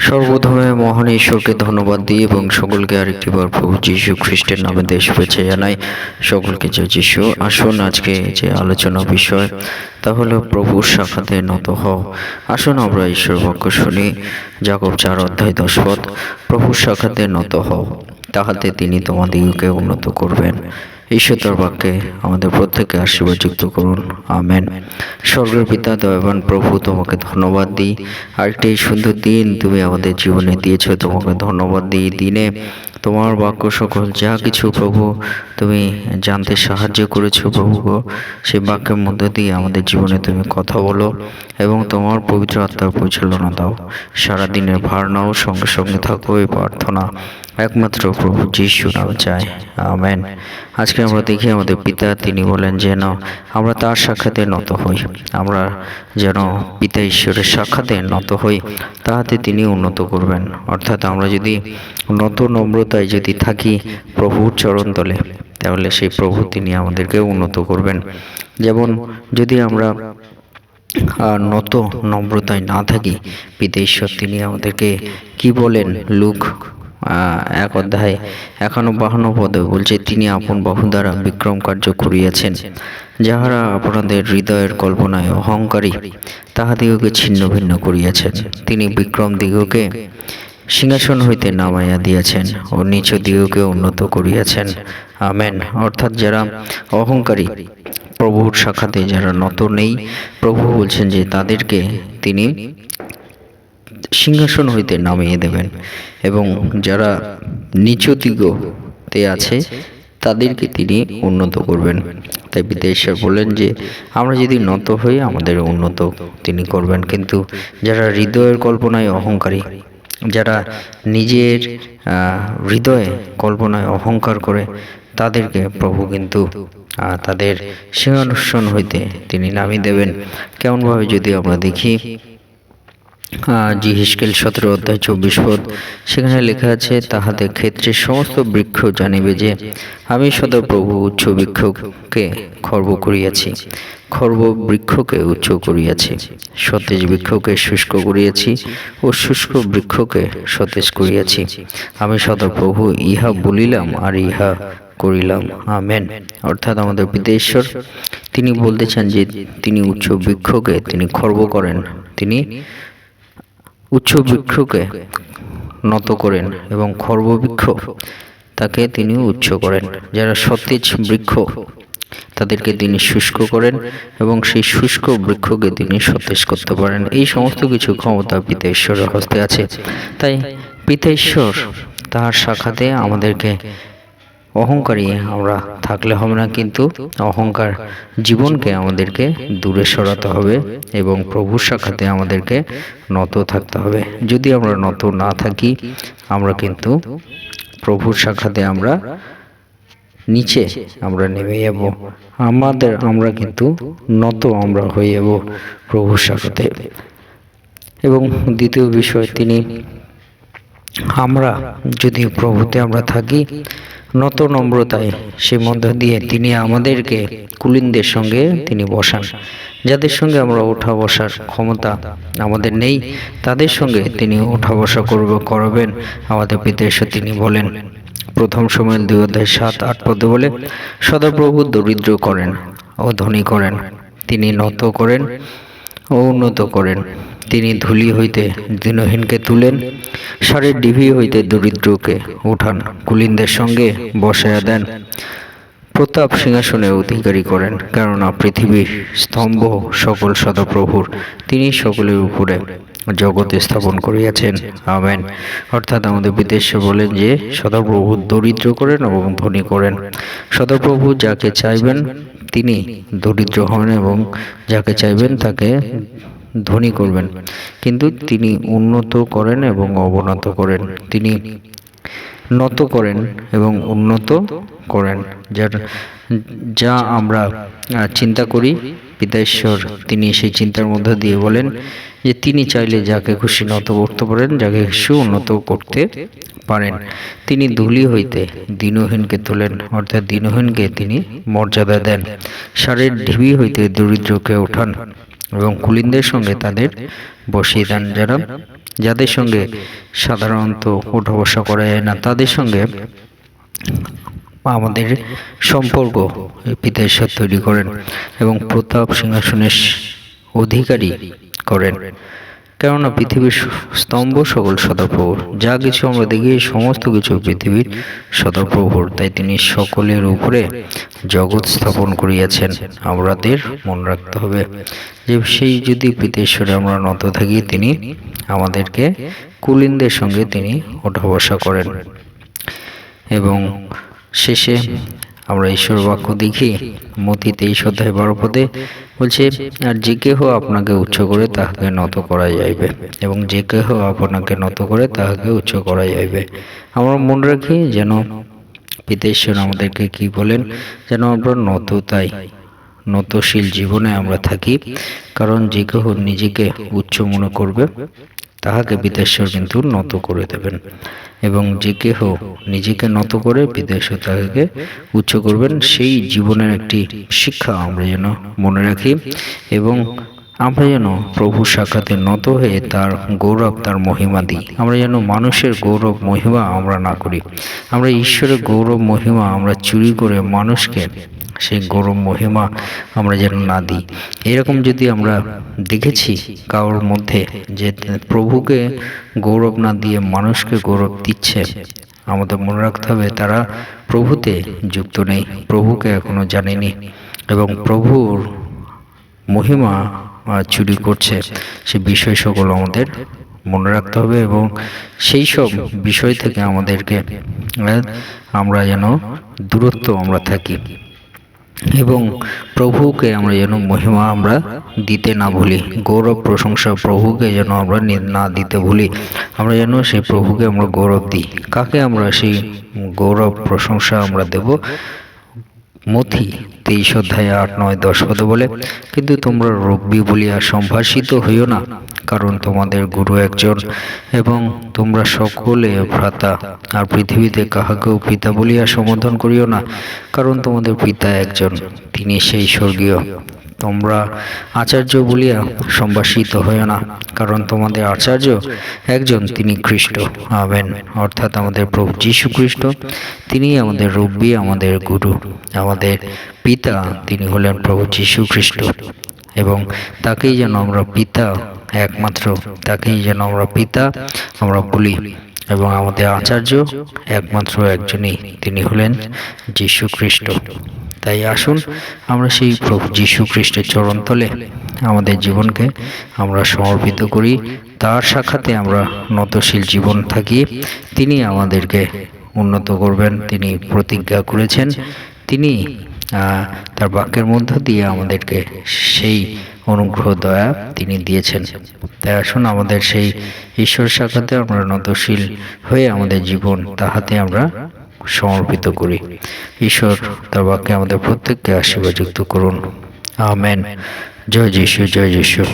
সর্বধর্মে মহান ঈশ্বরকে ধন্যবাদ দিই এবং সকলকে আরেকটিবার প্রভু যীশু খ্রিস্টের নামে দেশ শুভেচ্ছা জানাই। সকলকে যে যীশু। আসুন আজকে যে আলোচনা বিষয়, তা হলো প্রভুর শাখাতে নত হও। আসুন আমরা ঈশ্বর বাক্য শুনি জাগব চার অধ্যায় দশ প্রভুর শাখাতে নত হও, তাহাতে তিনি তোমাদিগকে উন্নত করবেন। ঈশ্বর বাক্যে আমাদের প্রত্যেককে আশীর্বাদ যুক্ত করুন। আমেন। স্বর্গের পিতা, দয়াবান প্রভু, তোমাকে ধন্যবাদ দিই। আরেকটি সুন্দর দিন তুমি আমাদের জীবনে দিয়েছ, তোমাকে ধন্যবাদ দিই। দিনে তোমার বাক্য সকল যা কিছু প্রভু, তুমি জানতে সাহায্য করেছ প্রভু সেই বাক্যের মধ্যে দিয়ে আমাদের জীবনে তুমি কথা বলো এবং তোমার পবিত্র আত্মার পরিচালনা দাও। সারাদিনের ভার নাও, সঙ্গে সঙ্গে থাকো এই প্রার্থনা। একমাত্র প্রভু যিশু নাম চাই। আমেন। আজকে আমরা দেখি আমাদের পিতা, তিনি বলেন যেন আমরা তার সাক্ষাতে নত হই। আমরা যেন পিতা ঈশ্বরের সাক্ষাতে নত হই, তাহাতে তিনি উন্নত করবেন। অর্থাৎ আমরা যদি নত নম্রতায় যদি থাকি প্রভুর চরণ তলে, তাহলে সেই প্রভু তিনি আমাদেরকে উন্নত করবেন। যেমন যদি আমরা নত নম্রতায় না থাকি পিতা ঈশ্বর তিনি আমাদেরকে কি বলেন? লুক এক অধ্যায় একান্ন বাহান্ন পদে বলছে, তিনি আপন বাহু দ্বারা বিক্রম কার্য করিয়াছেন, যাহারা আপনাদের হৃদয়ের কল্পনায় অহংকারী, তাহাদিগকে ছিন্ন ভিন্ন করিয়াছেন। তিনি বিক্রম দিগকে সিংহাসন হইতে নামাইয়া দিয়াছেন ও নিচ দিগকে উন্নত করিয়াছেন। আমেন। অর্থাৎ যারা অহংকারী, প্রভুর শাখাতে যারা নত নেই, প্রভু বলছেন যে তাদেরকে তিনি সিংহাসন হইতে নামিয়ে দেবেন এবং যারা নিচ দিগতে আছে, তাদেরকে তিনি উন্নত করবেন। তাই বিদেশ্বর বলেন যে, আমরা যদি নত হই, আমাদের উন্নত তিনি করবেন। কিন্তু যারা হৃদয়ের কল্পনায় অহংকারী যারা নিজের হৃদয়ে কল্পনায় অহংকার করে তাদেরকে প্রভু কিন্তু তাদের তাদের অনুষ্ঠান হইতে তিনি নামিয়ে দেবেন। কেমনভাবে যদি আমরা দেখি জি সতেরো অধ্যায় চব্বিশ পদ। সেখানে লেখা আছে, তাহাদের ক্ষেত্রে সমস্ত বৃক্ষ জানিবে যে, আমি সদা প্রভু উচ্চ বৃক্ষকে খর্ব করিয়াছি, খর্ব বৃক্ষকে উচ্চ করিয়াছি, সতেজ বৃক্ষকে শুষ্ক করিয়াছি ও শুষ্ক বৃক্ষকে সতেজ করিয়াছি। আমি সদা প্রভু, ইহা বলিলাম আর ইহা করিলাম। আমেন। অর্থাৎ আমাদের বিদেশ্বর তিনি বলতে চান যে, তিনি উচ্চ বৃক্ষকে তিনি খর্ব করেন। তিনি উচ্চ বৃক্ষকে নত করেন এবং খর্ববৃক্ষ তাকে তিনি উচ্চ করেন। যারা সতেজ বৃক্ষ, তাদেরকে তিনি শুষ্ক করেন এবং সেই শুষ্ক বৃক্ষকে তিনি সতেজ করতে পারেন। এই সমস্ত কিছু ক্ষমতা পিতা ঈশ্বরের হস্তে আছে। তাই পিতা ঈশ্বর তাহার শাখাতে আমাদেরকে অহংকারী আমরা থাকলে হবে না, কিন্তু অহংকার জীবনকে আমাদেরকে দূরে সরাতে হবে এবং প্রভুর শাখাতে আমাদেরকে নত থাকতে হবে। যদি আমরা নত না থাকি, আমরা কিন্তু প্রভুর শাখাতে আমরা নিচে আমরা নেমে যাব। আমাদের আমরা কিন্তু নত আমরা হয়ে যাব প্রভুর শাখাতে এবং দ্বিতীয় বিষয় তিনি, আমরা যদি প্রভুতে আমরা থাকি নত নম্রতায় সে মধ্য দিয়ে তিনি আমাদেরকে কুলিনদের সঙ্গে তিনি বসান। যাদের সঙ্গে আমরা ওঠা বসার ক্ষমতা আমাদের নেই, তাদের সঙ্গে তিনি ওঠা বসা করবে, করাবেন, আমাদের পিতেশ্বর তিনি বলেন। প্রথম সময় দুই অধ্যায় সাত, আট পদে বলে, সদাপ্রভু দরিদ্র করেন ও ধনী করেন। তিনি নত করেন ও উন্নত করেন। তিনি ধুলি হইতে দীনহীনকে তুলেন, সারের ডিভি হইতে দরিদ্রকে উঠান, কুলিনদের সঙ্গে বসায়া দেন, প্রতাপ সিংহাসনের অধিকারী করেন, কেননা পৃথিবীর স্তম্ভ সকল সদাপ্রভুর। তিনি সকলের উপরে জগতে স্থাপন করিয়াছেন। আমেন। অর্থাৎ আমাদের বিদেশে বলেন যে, সদাপ্রভু দরিদ্র করেন এবং ধনী করেন। সদাপ্রভু যাকে চাইবেন তিনি দরিদ্র হন এবং যাকে চাইবেন তাকে ধনী করবেন। কিন্তু তিনি উন্নত করেন এবং অবনত করেন। তিনি নত করেন এবং উন্নত করেন, যার যা আমরা চিন্তা করি পিতা ঈশ্বর তিনি সেই চিন্তার মধ্যে দিয়ে বলেন যে তিনি চাইলে যাকে খুশি নত করতে পারেন, যাকে খুশি উন্নত করতে পারেন। তিনি ধুলি হইতে দীনহীনকে তোলেন, অর্থাৎ দীনহীনকে তিনি মর্যাদা দেন। সারের ঢিবি হইতে দরিদ্রকে ওঠান এবং কুলিনদের সঙ্গে তাদের বসিয়ে দেন যারা, যাদের সঙ্গে সাধারণত ওঠা বসা করা যায় না, তাদের সঙ্গে আমাদের সম্পর্ক পিতা ঈশ্বর তৈরি করেন এবং প্রতাপ সিংহাসনের অধিকারী করেন। কেননা পৃথিবীর স্তম্ভ সকল সদাপ্রভুর। যা কিছু আমরা দেখি, সমস্ত কিছু পৃথিবীর সদাপ্রভুর। তাই তিনি সকলের উপরে জগৎ স্থাপন করিয়াছেন। আমাদের মনে রাখতে হবে। যে সেই যদি পিতেশ্বরে আমরা নত থাকি, তিনি আমাদেরকে কুলিনদের সঙ্গে তিনি ওঠা বসা করেন। এবং শেষে আমরা ঈশ্বর বাক্য দেখি মতি তেইশ অধ্যায় বারো পদে বলছে, আর যে কেহ আপনাকে উচ্চ করে তাহাকে নত করা যাইবে এবং যে কেহ আপনাকে নত করে তাহাকে উচ্চ করা যাইবে আমরা মনে রাখি যেন পিতেশ্বর আমাদেরকে কি বলেন, যেন আমরা নত তাই নতশীল জীবনে আমরা থাকি, কারণ যে কেহ নিজেকে উচ্চ মনে করবে তাহাকে বিদেশ্বর কিন্তু নত করে দেবেন। এবং যে কেহ নিজেকে নত করে বিদেশ্বর তাহাকে উচ্চ করবেন সেই জীবনের একটি শিক্ষা আমরা যেন মনে রাখি এবং আমরা যেন প্রভু সাক্ষাতে নত হয়ে তার গৌরব তার মহিমা দিই। আমরা যেন মানুষের গৌরব মহিমা আমরা না করি। আমরা ঈশ্বরের গৌরব মহিমা আমরা চুরি করে মানুষকে সেই গৌরব মহিমা আমরা যেন না দিই। এরকম যদি আমরা দেখেছি কারোর মধ্যে যে প্রভুকে গৌরব না দিয়ে মানুষকে গৌরব দিচ্ছে, আমাদের মনে রাখতে হবে তারা প্রভুতে যুক্ত নেই, প্রভুকে এখনও জানেনি এবং প্রভুর মহিমা চুরি করছে। সে বিষয় সকল আমাদের মনে রাখতে হবে এবং সেই সব বিষয় থেকে আমাদেরকে আমরা যেন দূরত্ব আমরা থাকি। এবং প্রভুকে আমরা যেন মহিমা আমরা দিতে না ভুলি, গৌরব প্রশংসা প্রভুকে যেন আমরা না দিতে ভুলি, আমরা যেন সেই প্রভুকে আমরা গৌরব দিই। কাকে আমরা সেই গৌরব প্রশংসা আমরা দেব? মথি, তেইশ অধ্যায় আট, নয়, দশ পদে বলে, কিন্তু তোমরা রব্বি বলিয়া সম্ভাষিত হইও না। কারণ তোমাদের গুরু একজন এবং তোমরা সকলে ভ্রাতা। আর পৃথিবীতে কাহাকেও পিতা বলিয়া সম্বোধন করিও না, কারণ তোমাদের পিতা একজন, তিনি সেই স্বর্গীয়। তোমরা আচার্য বলিয়া সম্ভাষিত হইও না, কারণ তোমাদের আচার্য একজন, তিনি খ্রিস্ট। আবেন অর্থাৎ আমাদের প্রভু যীশু খ্রিস্ট, তিনি আমাদের রব্বি আমাদের গুরু। আমাদের পিতা, তিনি হলেন প্রভু যীশু খ্রিস্ট। এবং তাকেই যেন আমরা পিতা একমাত্র, তাকেই যেন আমরা পিতা, আমরা বলি এবং আমাদের আচার্য একমাত্র একজনই তিনি হলেন যীশু খ্রিস্ট। তাই আসুন আমরা সেই প্রভু যীশু খ্রিস্টের চরণতলে আমাদের জীবনকে আমরা সমর্পিত করি। তার সাক্ষাতে আমরা নতশীল জীবন থাকি। তিনি আমাদেরকে উন্নত করবেন, তিনি প্রতিজ্ঞা করেছেন, তিনি তার বাক্যের মধ্য দিয়ে আমাদেরকে সেই অনুগ্রহ, দয়া তিনি দিয়েছেন। তাই আসুন আমাদের সেই ঈশ্বর শাখাতে আমরা নতশীল হয়ে আমাদের জীবন তাহাতে আমরা সমর্পিত করি। ঈশ্বর, তার বাক্যে আমাদের প্রত্যেককে আশীর্বাদ যুক্ত করুন। আমেন। জয় যিশু জয় যিশু।